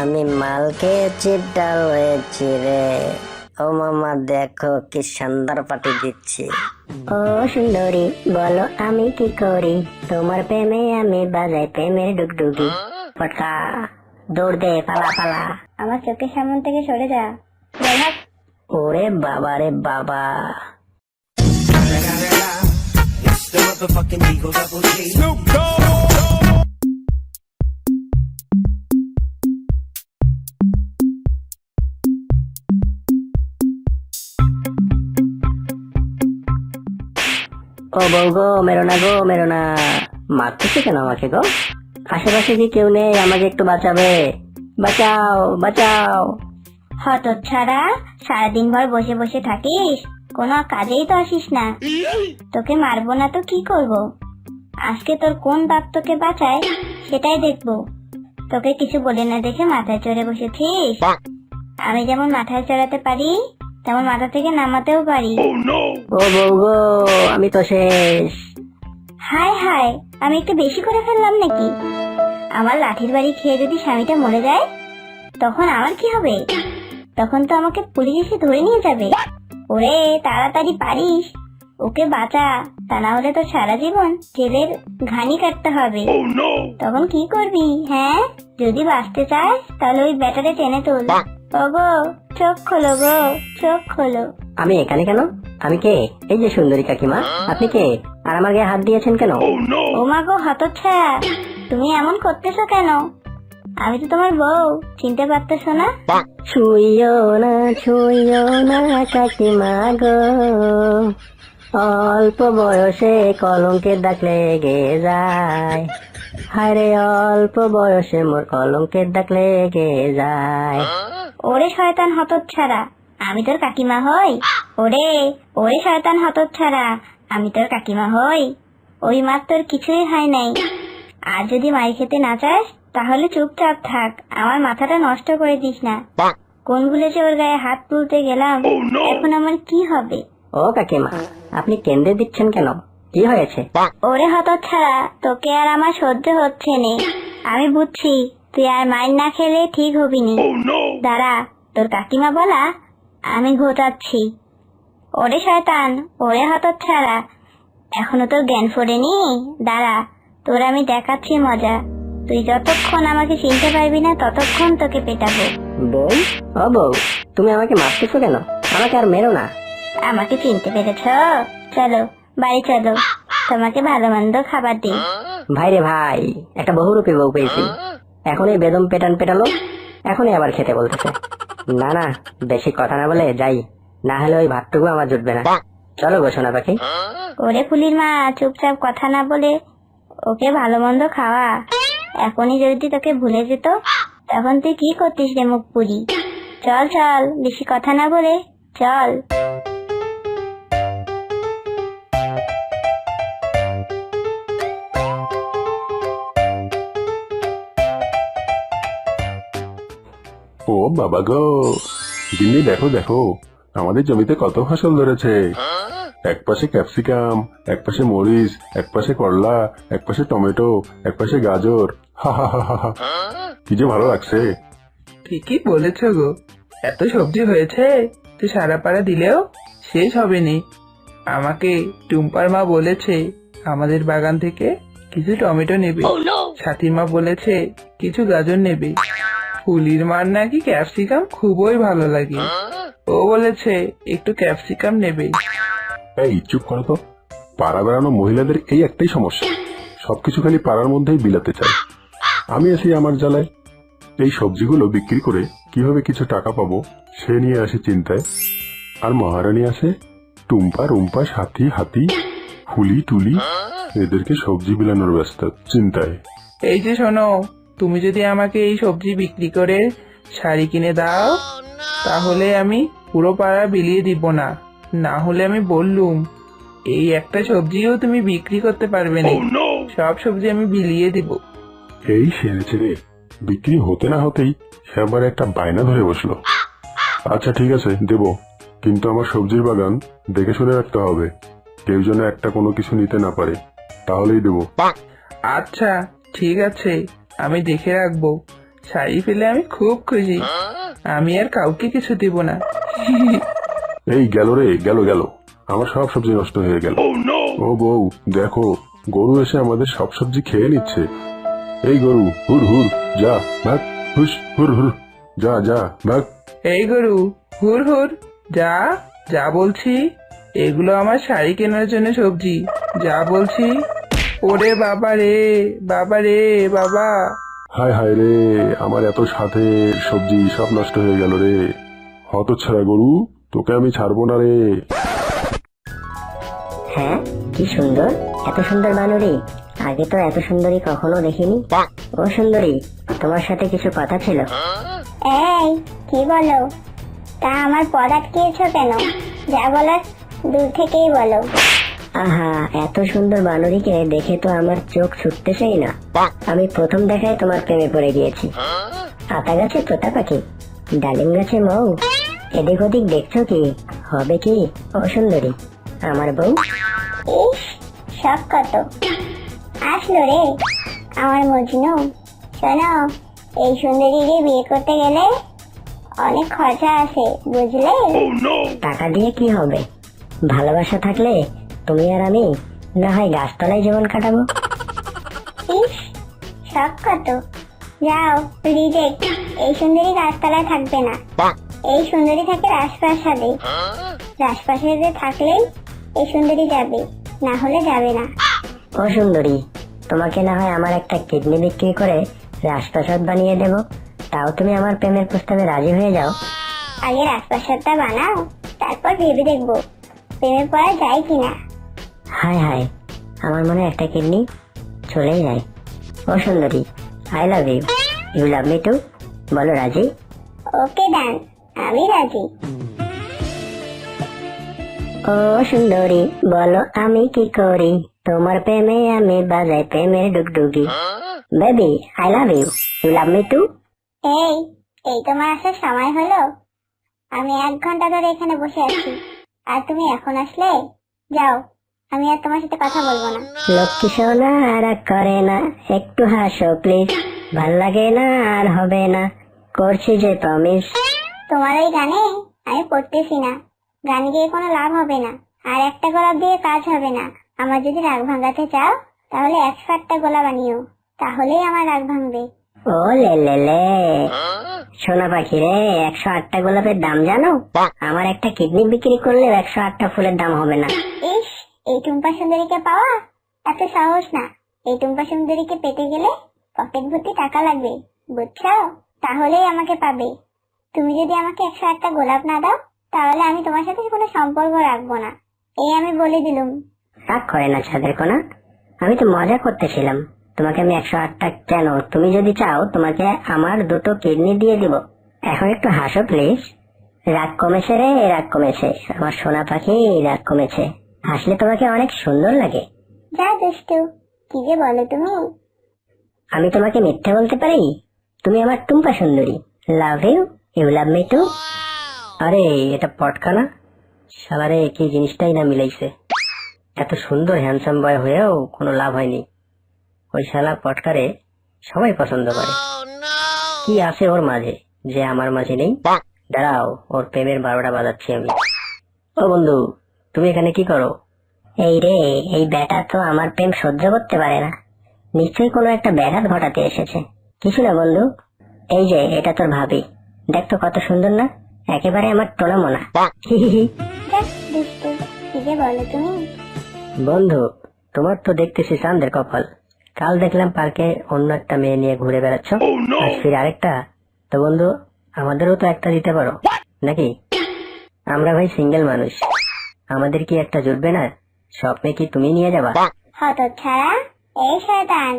আমি মাল খেয়েছি ডাল হয়েছি রে। ও মামা দেখো কি সুন্দর পাটি দিচ্ছি। ও সুন্দরী বলো আমি কি করি? তোমার প্রেমে আমি বাজাই প্রেমের ডুগডুগি। পটকা দৌড় দে পালা পালা। আমার চোখের সামনে থেকে সরে যা। ওরে বাবা রে বাবা। ও বউ গো মেরো না গো মেরো না। মারতেছে কেন আমাকে গো? আশেপাশে কি কেউ নেই? আমাকে একটু বাঁচাবে। বাঁচাও বাঁচাও। ছাড়া সারাদিন ভর বসে বসে থাকিস? কোনো কাজেই তো আসিস না। তোকে মারবো না তো কি করব? আজকে তোর কোন বাপ তোকে বাঁচায় সেটাই দেখব। তোকে কিছু বলে না দেখে মাথায় চড়ে বসেছিস? আমি যেমন মাথায় চড়াতে পারি তেমন মাথা থেকে নামাতেও পারি। ও বউ গো আমি তো শেষ। হায় হায় আমি একটু বেশি করে ফেললাম নাকি? আমার লাঠির বাড়ি খেয়ে যদি স্বামীটা মরে যায় তখন আমার কি হবে? তখন তো আমাকে পুলিশ এসে ধরে নিয়ে যাবে। ওরে তাড়াতাড়ি পারিস। ওকে বাঁচা তা না হলে তো সারা জীবন জেলের ঘানি কাটতে হবে। তখন কি করবি হ্যাঁ? যদি বাঁচতে চাস তাহলে ওই ব্যাটারে টেনে তোল। ওগো চোখ খোলো গো চোখ খোলো। আমি এখানে কেন? আমি কে? এই যে সুন্দরী কাকিমা আপনি কে? আর আমার গায়ে হাত দিয়েছেন কেন? ও মা গো হতচ্ছাড়া তুমি এমন করতেছো কেন? আমি তো তোমার বউ চিনতে পারতেছো না? ছুইও না ছুইও না কাকিমা গো। অল্প বয়সে কলঙ্কের দাগ লেগে যায়। হায়রে অল্প বয়সে মোর কলঙ্কের দাগ লেগে যায়। ওরে শয়তান হতচ্ছাড়া আমি তোর কাকিমা হই। ওরে ওরে শয়তান হতচ্ছাড়া আমি তোর কাকিমা হই। ওই মার তোর কিছুই হয় নাই। আর যদি মাই খেতে না চাস তাহলে চুপচাপ থাক আমার মাথাটা নষ্ট করে দিস না। কোন ভুলে যে ওর গায়ে হাত তুলতে গেলাম এখন আমার কি হবে? ও কাকিমা আপনি কেন্দ্রে দিচ্ছেন কেন? কি হয়েছে? ওরে হতচ্ছাড়া তোকে আর আমার সহ্য হচ্ছে নে। আমি বুঝছি তুই আর মাইন না খেলে ঠিক হবি নি। দাঁড়া তোর কাকিমা বলা আমি ঘোটাচ্ছি। ওরে শয়তান ওরে হতচ্ছাড়া এখনও তোর জ্ঞান ফোরেনি? দাঁড়া তোর আমি দেখাচ্ছি মজা। তুই যতক্ষণ আমাকে চিনতে পারবি না ততক্ষণ তোকে পেটাবো। বউ? ও বউ তুমি আমাকে মারতেছো কেন? আমাকে আর মেরো না। আমাকে চিনতে পেরেছ? চলো। বাড়ি চলো। তোমাকে ভালো মন্দ খাবার দিই। ভাই রে ভাই একটা বহুরূপী বউ পেয়েছি। এখনই বেদম পেটান পেটালো এখনই আবার খেতে বলতেছে। না না বেশি কথা না বলে যাই না হলে ওই ভাতটুকু আমার জুটবে না। চলো গো সোনা পাখি। ওরে ফুলির মা চুপচাপ কথা না বলে ওকে ভালো মন্দ খাওয়া। এখনই যদি তোকে ভুলে যেত তখন তুই কি করতিস রে মুখ পুরি চল চল বেশি কথা না বলে চল। ও বাবা গো। দিল্লি দেখো দেখো আমাদের জমিতে কত ফসল ধরেছে। এক পাশে ক্যাপসিকাম এক পাশে মরিচ এক পাশে করলা এক পাশে টমেটো এক পাশে গাজর। হা হা হা হা হা। কি যে ভালো লাগছে। ঠিকই বলেছ গো। এত সবজি হয়েছে তো সারা পাড়া দিলেও শেষ হবে নি আমাকে টুম্পার মা বলেছে আমাদের বাগান থেকে কিছু টমেটো নেবে। সাথীর মা বলেছে কিছু গাজর নেবে। ফুলির মার নাকি ক্যাপসিকাম? খুবই ভালো লাগে। ও বলেছে একটু ক্যাপসিকাম নেবে। এই চুপ করো তো। পাড়া বেড়ানো মহিলাদের এই একটাই সমস্যা। সবকিছু খালি পাড়ার মধ্যেই বিলাতে চায়। আমি আছি আমার জ্বালায়। এই সবজিগুলো বিক্রি করে কীভাবে কিছু টাকা পাবো সে নিয়ে আসে চিন্তায়। আর মহারানী আসে টুম্পা রুম্পা সাথী হাতি ফুলি টুলি এদেরকে সবজি বিলানোর ব্যস্ত চিন্তায়। এই যে শোনো তুমি যদি আমাকে এই সবজি বিক্রি করে শাড়ি কিনে দাও তাহলে আমি পুরো পাড়া বিলিয়ে দিব না। না হলে আমি বললুম এই একটা সবজিও তুমি বিক্রি করতে পারবে না। সব সবজি আমি বিলিয়ে দিব। এই সেরেছে রে বিক্রি হতে না হতেই সে আবার একটা বায়না ধরে বসল। আচ্ছা ঠিক আছে দেব। কিন্তু আমার সবজির বাগান দেখে শুনে রাখতে হবে। কেউ যেন একটা কোনো কিছু নিতে না পারে। তাহলেই দেবো। আচ্ছা ঠিক আছে। আমি দেখে রাখব। শাড়ি পেলে আমি খুব খুশি। আমি আর কাউকে কিছু দিব না। এই গেল রে গেল গেল। আমার সব সবজি নষ্ট হয়ে গেল। ও বউ দেখো গরু এসে আমাদের সব সবজি খেয়ে নিচ্ছে। এই গরু হুর হুর যা ভাগ হুস হুর হুর যা যা ভাগ। এই গরু হুর হুর যা যা বলছি এগুলো আমার শাড়ি কেনার জন্য সবজি। যা বলছি ওরে বাবা রে বাবা রে বাবা। হায় হায় রে আমার এত সাথে সবজি সব নষ্ট হয়ে গেল রে। হতচ্ছাড়া গরু তোকে আমি ছাড়বো না রে। হ্যাঁ? কি সুন্দর। এত সুন্দর বানরি। আগে তো এত সুন্দরী কখনো দেখিনি। ও সুন্দরী তোমার সাথে কিছু কথা ছিল। এই কি বলো? তা আমার পদ আটকিয়েছো কেন? যা বলার দূর থেকেই বলো। আহা এত সুন্দর বানরীকে দেখে তো আমার চোখ ছুটতেছেই না। আমি প্রথম দেখায় তোমার প্রেমে পড়ে গিয়েছি। আতা গাছে তোতা পাখি ডালিম গাছে মৌ। এদিক ওদিক দেখছ কি? হবে কি? ও সুন্দরী আমার বউ? ইস সব কত। আসলো রে। আমার মজনু শোনো এই সুন্দরীকে বিয়ে করতে গেলে অনেক খরচা আছে বুঝলে? টাকা দিয়ে কি হবে? ভালোবাসা থাকলে তুমি আর আমি না হয় গাছতলায় জীবন কাটাবো। ইস সব কত। যাও রিজেক্ট এই সুন্দরী গাছতলায় থাকবে না। এই সুন্দরী থাকে রাজপ্রাসাদে। রাজপ্রাসাদে থাকলেই এই সুন্দরী যাবে না হলে যাবে না। ও সুন্দরী তোমাকে না হয় আমার একটা কিডনি বিক্রি করে রাজপ্রাসাদ বানিয়ে দেব। তাও তুমি আমার প্রেমের প্রস্তাবে রাজি হয়ে যাও। আগে রাজপ্রাসাদটা বানাও তারপর ভেবে দেখব। প্রেমে পড়া যায় কিনা। হায় হায় আমার মনে একটা কিডনি চলেই যায়। ও সুন্দরী I love you you love me too বলো রাজি? ওকে ডান। আমি রাজি। ও সুন্দরী বলো আমি কি করি? তোমার প্রেমে আমি বাজাই প্রেমের ডুগডুগি। Baby I love you you love me too এই এই তোমার আসার সময় হলো। আমি এক ঘণ্টা ধরে এখানে বসে আছি। আর তুমি এখন আসলে? যাও। আমি আর তোমার সাথে কথা বলব না। লক্ষ্মী সোনা আর করে না। একটু হাসো প্লিজ ভালো লাগে না আর হবে না। করছি যে প্রমিস তোমার ওই গানে আমি পড়তেছি না। গান গিয়ে কোনো লাভ হবে না। আর একটা গোলাপ দিয়ে কাজ হবে না। আমার যদি রাগ ভাঙাতে চাও তাহলে একশো আটটা গোলা বানিও তাহলেই আমার রাগ ভাঙবে। ও লে লে লে। সোনা পাখি রে একশো আটটা গোলাপের দাম জানো? আমার একটা কিডনি বিক্রি করলে একশো আটটা ফুলের দাম হবে না। ইস এই টুম্পা সুন্দরীকে পাওয়া এত সাহস না। এই টুম্পা সুন্দরীকে পেতে গেলে পকেট ভর্তি টাকা লাগবে। বুঝছ তাহলেই আমাকে পাবে। তুমি যদি আমাকে একশো আটটা গোলাপ না দাও, তাহলে আমি তোমার সাথে কোনো সম্পর্ক রাখব না। এই আমি বলে দিলুম। রাগ করে না ছাদের কোনা। আমি তো মজা করতেছিলাম। তোমাকে আমি একশো আটটা কেন? তুমি যদি চাও, তোমাকে আমার দুটো কিডনি দিয়ে দিব। এখন একটু হাসো, প্লিজ। রাগ কমেছে রে, রাগ কমেছে। আমার সোনা পাখি, রাগ কমেছে। হাসলে তোমাকে অনেক সুন্দর লাগে। যা দুষ্টু কি যে বলো তুমি? আমি তোমাকে মিথ্যা বলতে পারি? তুমি আমার টুম্পা সুন্দরী। Love you you love me too আরে এটা পটকা না? সালারে কি জিনিসটাই না মিলাইছে। এত সুন্দর হ্যান্ডসাম বয় হয়েও কোনো লাভ হয়নি। ওই শালা পটকারে সবাই পছন্দ করে। কি আছে ওর মাঝে? যে আমার মাঝে নেই? দাঁড়াও ওর প্রেমের বারোটা বাজাচ্ছি আমি। ও বন্ধু তুমি এখানে কি করো? এই রে এই ব্যাটা তো আমার প্রেম সহ্য করতে পারে না। নিশ্চয়ই কোনো একটা ব্যাঘাত ঘটাতে এসেছে। কিছু না বন্ধু এই যে এটা তোর ভাবি। দেখ তো কত সুন্দর না একেবারে আমার টোনা মোনা বন্ধু তোমার তো দেখতেছি চাঁদের কপাল। কাল দেখলাম পার্কে অন্য একটা মেয়ে নিয়ে ঘুরে বেড়াচ্ছ। আজ ফির আরেকটা। তো বন্ধু আমাদেরও তো একটা দিতে পারো। নাকি? আমরা ভাই সিঙ্গেল মানুষ। আমাদের কি একটা জুটবে না? সব মেয়ে কি তুমি নিয়ে যাবা? হত ছাড়া এই শয়তান।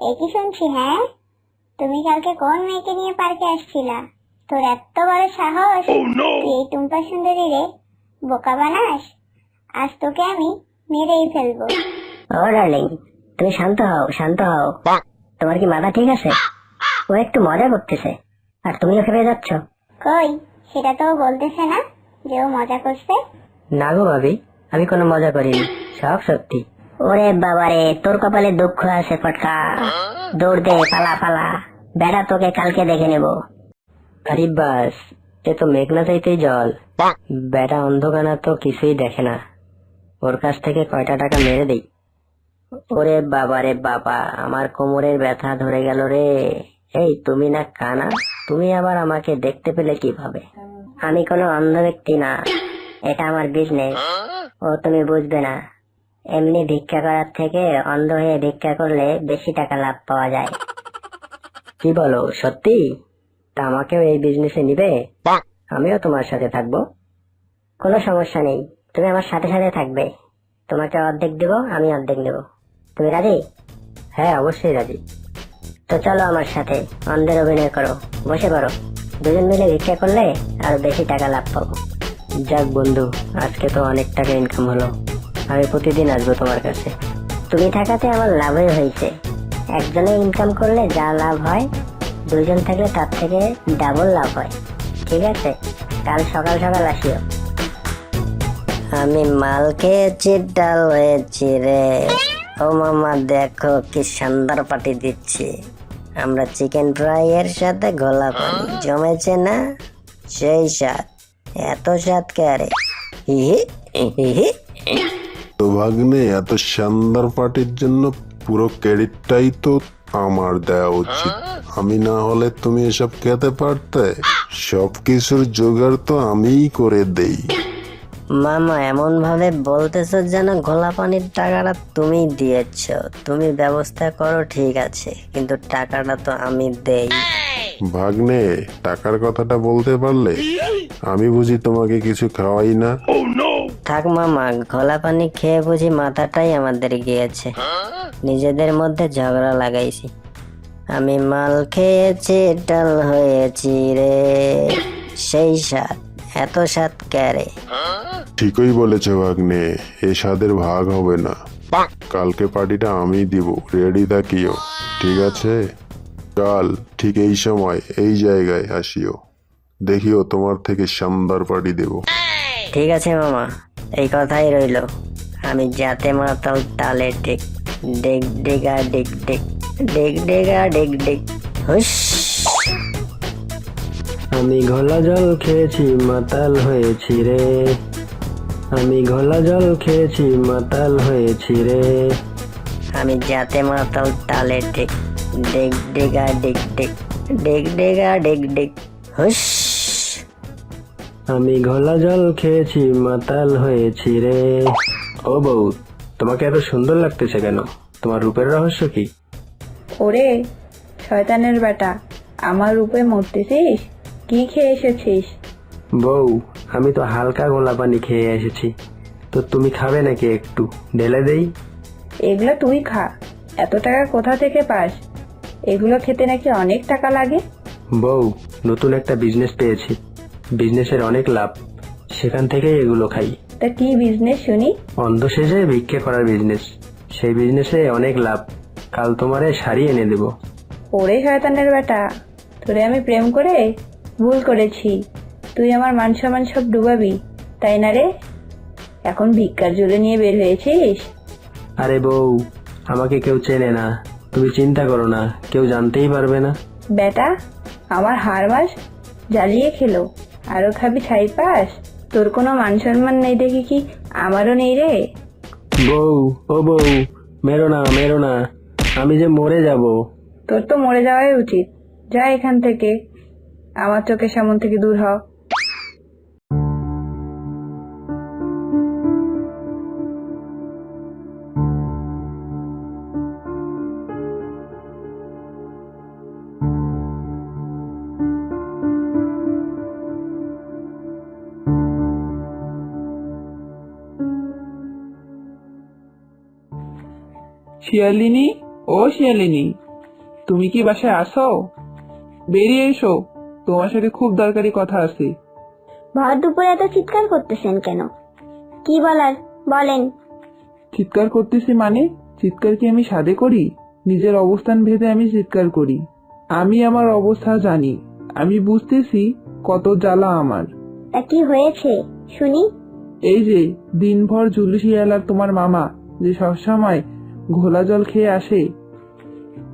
এ কি শুনছি হ্যাঁ? তুমি কালকে কোন মেয়েকে নিয়ে পার্কে আসছিলা? তোর এত বড় সাহস। এই টুম্পা সুন্দরী রে বোকা বানাস। আজ তোকে আমি মেরেই ফেলব। ও ডার্লিং তুমি শান্ত হও শান্ত হও। তোমার কি মাথা ঠিক আছে? ও একটু মজা করতেছে। আর তুমি ওকে পেয়ে যাচ্ছ? কই? সেটা তো বলতেছে না যে ও মজা করছে। না গো ভাবি আমি কোনো মজা করিনি সব সত্যি। ওরে বাবারে তোর কপালে দুঃখ আছে ফটকা। দৌড় দে পালা পালা। বেড়া তোকে কালকে দেখে নেব। আরে বাস এ তো মেঘনা চাইতেই জল বেড়া অন্ধকানা তো কিছুই দেখে না। ওর কাছ থেকে কয়টা টাকা মেরে দেই। ওরে বাবা রে বাবা আমার কোমরের ব্যথা ধরে গেল রে। এই তুমি না কানা তুমি আবার আমাকে দেখতে পেলে কীভাবে? আমি কোনো অন্ধ ব্যক্তি না। এটা আমার বিজনেস ও তুমি বুঝবে না। এমনি ভিক্ষা করার থেকে অন্ধ হয়ে ভিক্ষা করলে বেশি টাকা লাভ পাওয়া যায়। কি বলো সত্যি? তা আমাকেও এই বিজনেসে নিবে? আমিও তোমার সাথে থাকব। কোনো সমস্যা নেই। তুমি আমার সাথে সাথে থাকবে। তোমাকে অর্ধেক দেবো আমি অর্ধেক নেব। তুমি রাজি? হ্যাঁ অবশ্যই রাজি। তো চলো আমার সাথে অন্ধের অভিনয় করো। বসে পড়ো। দুজন মিলে ভিক্ষা করলে আর বেশি টাকা লাভ পাবো। যাক বন্ধু, আজকে তো অনেক টাকা ইনকাম হলো। আমি প্রতিদিন আসব তোমার কাছে। তুমি থাকাতে আমার লাভই হয়েছে। একজনে ইনকাম করলে যা লাভ হয় দুজন থাকলে তার থেকে ডাবল লাভ হয়। ঠিক আছে? কাল সকাল সকাল আসিও। আমি মাল খেয়েছি, ডাল হয়েছি রে। ও মামা, দেখো কি সুন্দর পাটি দিচ্ছি। আমরা চিকেন ফ্রাই এর সাথে গোলা পানি জমেছে না? সেই স্বাদ। এত স্বাদ কে আরে হিহি হিহি তো ভাগ্নে এত শানদার পার্টির জন্য পুরো ক্রেডিটটাই তো আমার দেওয়া উচিত। আমি না হলে তুমি এসব খেতে পারতে। সব কিছুর জোগাড় তো আমিই করে দেই। মামা এমন ভাবে বলতেছো যেন ঘোলা পানির টাকাটা তুমি দিয়েছ। তুমি ব্যবস্থা করো ঠিক আছে। কিন্তু টাকাটা তো আমি দেই। ভাগ্নে টাকার কথাটা বলতে পারলে? আমি বুঝি তোমাকে কিছু খাওয়াই না। থাক মামা ঘোলা পানি খেয়ে বুঝি মাথাটাই আমাদের গিয়েছে। নিজেদের মধ্যে ঝগড়া লাগাইছি। আমি মাল খেয়েছি ডাল হয়েছি রে। সেই স্বাদ এত স্বাদ ক্যারে ঠিকই বলেছ ভাগ্নে এ স্বাদের ভাগ হবে না। কালকে পার্টিটা আমি দিব রেডি থাকিও। ঠিক আছে? কাল ঠিক এই সময় এই জায়গায় আসিও। দেখিও তোমার থেকে শানদার পার্টি দেব। ঠিক আছে মামা। এই কথাই রইল। আমি যাতে মাতাল তালে টেক ডেক ডেগা ডেক ডেক ডেক ডেগা ডেক ডেক হুস আমি ঘোলা জল খেয়েছি মাতাল হয়েছি রে। আমি ঘোলা জল খেয়েছি মাতাল হয়েছি রে। আমি যাতে মাতাল তালে টেক ডেক ডেগা ডেক ডেক ডেক ডেগা ডেক ডেক হুস আমি ঘোলা জল খেয়েছি মাতাল হয়েছি রে। ও বউ তোমাকে এত সুন্দর লাগতেছে কেন? তোমার রূপের রহস্য কি? ওরে শয়তানের বেটা আমার রূপে মরতেছিস? কি খেয়ে এসেছিস? বউ আমি তো হালকা গোলা পানি খেয়ে এসেছি। তো তুমি খাবে নাকি একটু? ঢেলে দেই। এগুলো তুই খা। এত টাকা কোথা থেকে পাস? এগুলো খেতে নাকি অনেক টাকা লাগে? বউ নতুন একটা বিজনেস পেয়েছি। বিজনেসের অনেক লাভ। সেখান থেকেই এগুলো খাই। তা কি বিজনেস শুনি? অন্ধ সেজে ভিক্ষে করার বিজনেস সেই বিজনেসে অনেক লাভ। কাল তোমারে শাড়ি এনে দেবো। ওরে শয়তানের বেটা তোরে আমি প্রেম করে ভুল করেছি। তুই আমার মান সম্মান সব ডুবাবি তাই না রে? এখন ভিক্ষার জুলে নিয়ে বের হয়েছিস? আরে বউ আমাকে কেউ চেনে না। তুমি চিন্তা করো না কেউ জানতেই পারবে না। বেটা আমার হার মাস জ্বালিয়ে খেলো। আরও খাবি ছাই পাস? তোর কোনো মান সম্মান নেই দেখি কি? আমারও নেই রে। বউ ও বউ মেরো না মেরো না আমি যে মরে যাব। তোর তো মরে যাওয়াই উচিত। যা এখান থেকে আমার চোখের সামন থেকে দূর হ। শিয়ালিনী ও শিয়ালিনী তুমি কি বাসায় আসো বেরিয়ে এসো তোমার সাথে খুব দরকারি কথা আছে। ভর দুপুরে এত চিৎকার করতেছেন কেন? কি বলার বলেন। চিৎকার করতেছি মানে চিৎকার কি আমি সাদে করি? নিজের অবস্থান ভেদে আমি চিৎকার করি। আমি আমার অবস্থা জানি আমি বুঝতেছি কত জ্বালা আমার। তা কি হয়েছে শুনি। এই যে দিনভর জুলুসি এলার তোমার মামা যে সবসময় ঘোলা জল খেয়ে আসে।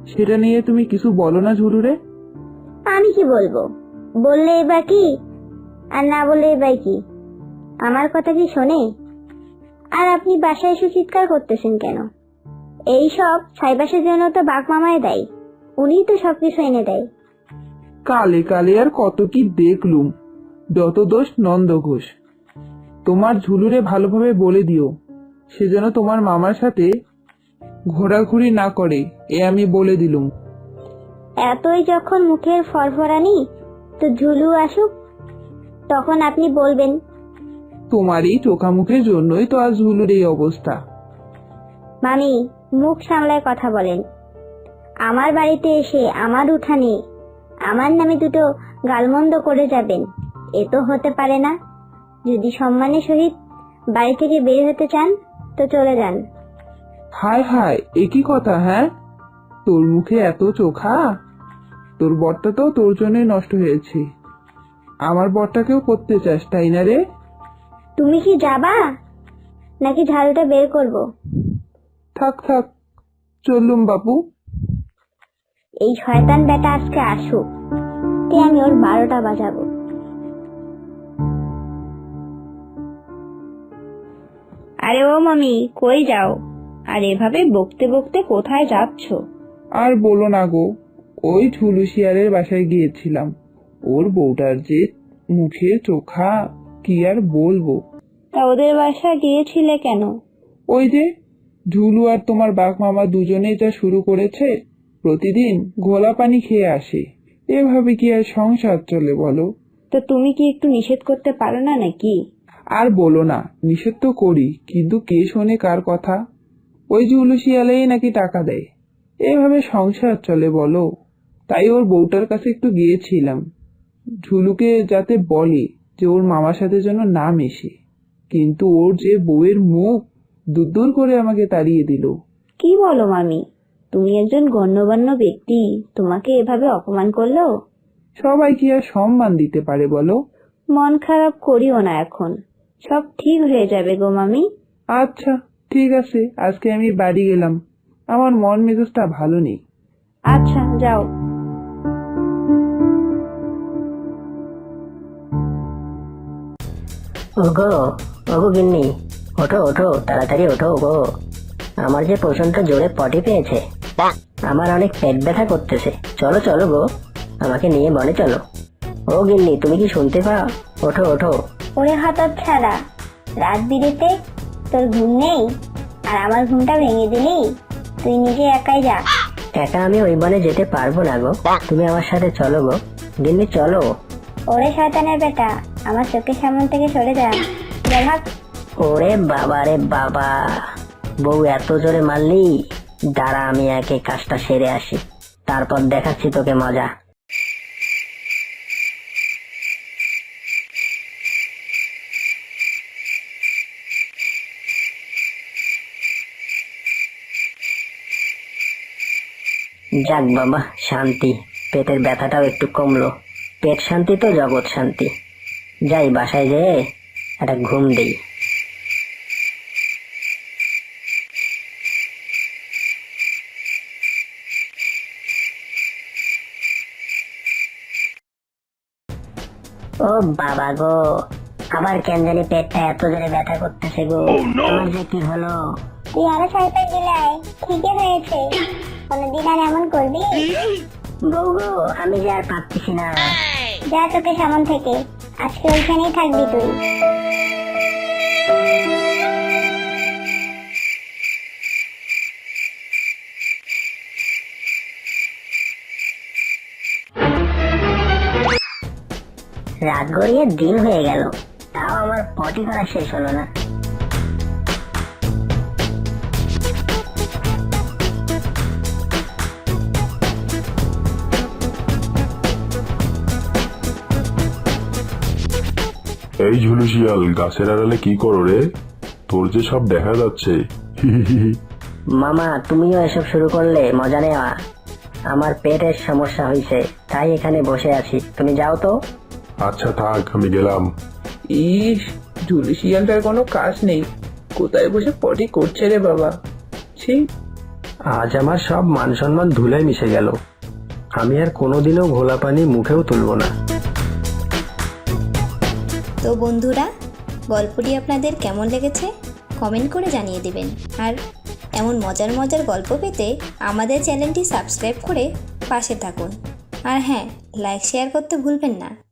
সেটা নিয়ে তুমি কিছু বলো না ঝুলুরে আমি কি বলব? বললে বা কি? আর না বললে বা কি? আমার কথা কি শোনে? আর আপনি বাসায় এসে চিৎকার করতেছেন কেন? এই সব ছাইবাসের জন্য তো বাঘ মামায় দেয়। উনিই তো সবকিছু এনে দেয়। কালে কালে আর কত কি দেখলুম। যত দোষ নন্দ ঘোষ। তোমার ঝুলুরে ভালোভাবে বলে দিও। সে যেন তোমার মামার সাথে ঘোরাঘুরি না করে এ আমি বলে দিলুম। এতই যখন মুখের ফরফরানি তো ঝুলু আসুক তখন আপনি বলবেন। তোমার এই চোখামুখের জন্যই তো আজ ঝুলুর এই অবস্থা। মামি মুখ সামলায় কথা বলেন। আমার বাড়িতে এসে আমার উঠানে আমার নামে দুটো গালমন্দ করে যাবেন এ তো হতে পারে না। যদি সম্মানের সহিত বাড়ি থেকে বের হতে চান তো চলে যান। হায় হায় একই কথা হ্যাঁ? তোর মুখে এত চোখা? তোর বরটা তো তোর জন্যই নষ্ট হয়েছে। আমার বরটাকেও করতে চাস তাই না রে? তুমি কি যাবা? নাকি ঝালটা বের করব? থাক থাক চললুম বাপু। এই শয়তান বেটা আজকে আসুক। তে আমি ওর বারোটা বাজাবো। আরে ও মামি কই যাও? আর এভাবে বকতে বকতে কোথায় যাচ্ছ? আর বলো না গো ওই শিয়ালের বাসায় গিয়েছিলাম। ওর বউটার যে মুখে চোখা কি আর বলব? তা ওদের বাসা গিয়েছিলে কেন? ওই যে ঝুলু আর তোমার বাঘ মামা দুজনেই যা শুরু করেছে প্রতিদিন ঘোলা পানি খেয়ে আসে। এভাবে কি আর সংসার চলে বলো? তো তুমি কি একটু নিষেধ করতে পারো না নাকি? আর বলো না নিষেধ তো করি কিন্তু কে শোনে কার কথা? ওই ঝুলু শিয়ালেই নাকি টাকা দেয়। এভাবে সংসার চলে বলো। তাই ওর বউটার কাছে একটু গিয়েছিলাম। ঝুলুকে যাতে বলে যে ওর মামার সাথে যেন না মেশে। কিন্তু ওর যে বউয়ের মুখ দূর দূর করে আমাকে তাড়িয়ে দিল। কি বলো মামি? তুমি একজন গণ্যমান্য ব্যক্তি তোমাকে এভাবে অপমান করল? সবাই কি আর সম্মান দিতে পারে বলো? মন খারাপ করিও না এখন। সব ঠিক হয়ে যাবে গো মামি। আচ্ছা। ঠিক আছে আজকে আমি বাড়ি গেলাম। আমার মন মেজাজটা ভালো নেই। আচ্ছা যাও। ওগো ওগো গিন্নি ওঠো ওঠো তাড়াতাড়ি ওঠো গো আমার যে প্রচণ্ড জোরে পটি পেয়েছে আমার অনেক পেট ব্যথা করতেছে। চলো চলো গো আমাকে নিয়ে বনে চলো। ও গিন্নি তুমি কি শুনতে পাও? ওঠো ওঠো। ওরে হঠাৎ ছাড়া রাত বিরেতে তোর ঘুম নেই? আর আমার ঘুমটা ভেঙে দিলি? তুই নিজে একাই যা। একা আমি ওই বনে যেতে পারব না গো। তুমি আমার সাথে চলো গো। গিন্নি চলো। ওরে শয়তানের বেটা আমার চোখের সামনে থেকে সরে যা। ভাগ। ওরে বাবা রে বাবা। বউ এত জোরে মারলি। দাঁড়া আমি একে কাজটা সেরে আসি। তারপর দেখাচ্ছি তোকে মজা। যাক বাবা শান্তি। পেটের ব্যথাটাও একটু কমলো। পেট শান্তি তো জগৎ শান্তি। যাই বাসায় যেয়ে একটা ঘুম দিই। ও বাবা গো আবার কেন জানি পেটটা এত জোরে ব্যথা করতেছে গো। আমার যে কি হলো? তুই আরও শয়তান দিলাই ঠিকই হয়েছে। কোনদিন আর এমন করবি? বউ গো আমি যে আর পারতেছি না। যা চোখের সামন থেকে। আজকে ওইখানেই থাকবি তুই। রাত গড়িয়ে দিন হয়ে গেল। তাও আমার পটি করা শেষ হলো না। এই ঝুলু শিয়াল গাছের আড়ালে কি করো রে? তোর যে সব দেখা যাচ্ছে। মামা তুমিও এসব শুরু করলে মজা নেওয়া। আমার পেটের সমস্যা হয়েছে তাই এখানে বসে আছি। তুমি যাও তো। আচ্ছা থাক আমি গেলাম। ইস ঝুলি শিয়ালটার কোনো কাজ নেই। কোথায় বসে পটি করছে রে বাবা? ছি। আজ আমার সব মান সম্মান ধুলায় মিশে গেল। আমি আর কোনোদিনও ঘোলা পানি মুখেও তুলব না। তো বন্ধুরা, গল্পটি আপনাদের কেমন লেগেছে কমেন্ট করে জানিয়ে দেবেন। আর এমন মজার মজার গল্প পেতে আমাদের চ্যানেলটি সাবস্ক্রাইব করে পাশে থাকুন। আর হ্যাঁ লাইক, শেয়ার করতে ভুলবেন না।